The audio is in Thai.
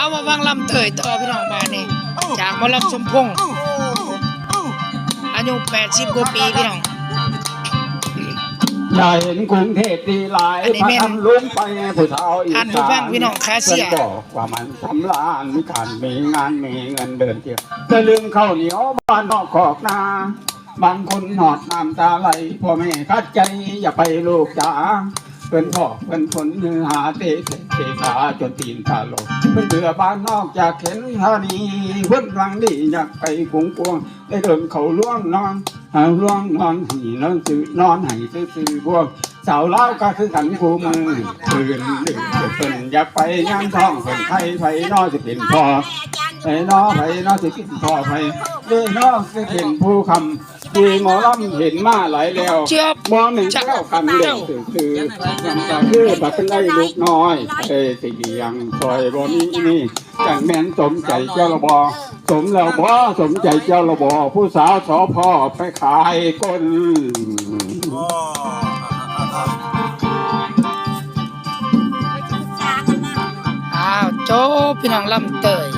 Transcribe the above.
เอามาฟังลำเตยต่อพี่น้องบ้านนี่จากหมอลำสมพงษ์อายุ80กว่าปีพี่น้องอย่าเห็นกรุงเทพดีหลายอันนี้พาแม่นทันลุงไปผู้สาวอีท่านสาผู้ฟันงพี่น้องคาเซียพิ่นบอกว่ามันทำลานมีการมีงานมีเงินเดินเที่ยวจะลืมข้าวเหนียวบ้านนอกขอกนาบางคนหอดน้ำตาไหลพ่อแม่คัดใจอย่าไปลูกจ๋า เพื่นพ่อเพื่อนผลมือหาเตะเตะเตะขาจนตีนขาลงเพื่นเบื่อบ้านนอกจากเห็นท่านีเพื่อนรังดีอยากไปกรุงกวงได้เดินเขาล่วงนอนหาล่วงนอนหีนอนซื้อนอนให้ซื้อซื้อพวกสาวเล่าก็คือขันกูมือปืนดึงเพิ่นอยากไปงานท้องเพิ่นไทยไทยนอจะเป็นพ่อ ไอ้น้อไผน้อสิกินพ่อไผเด้น้อสิเห็นผู้คำดีหมอลำเห็นมาหลายแล้วเจี๊ยบมองหนึ่งเจ้าคำเล่นถือคือยังจะคือบักไล่ลูกน้อยเอ้สิเดียงซอยบ่มีนี่จังแม่นสมใจเจ้าละบอสมแล้วบ่สมใจเจ้าละบอผู้สาวสอพ่อไปขายก้นอ้าวจบพี่น้องลำเตย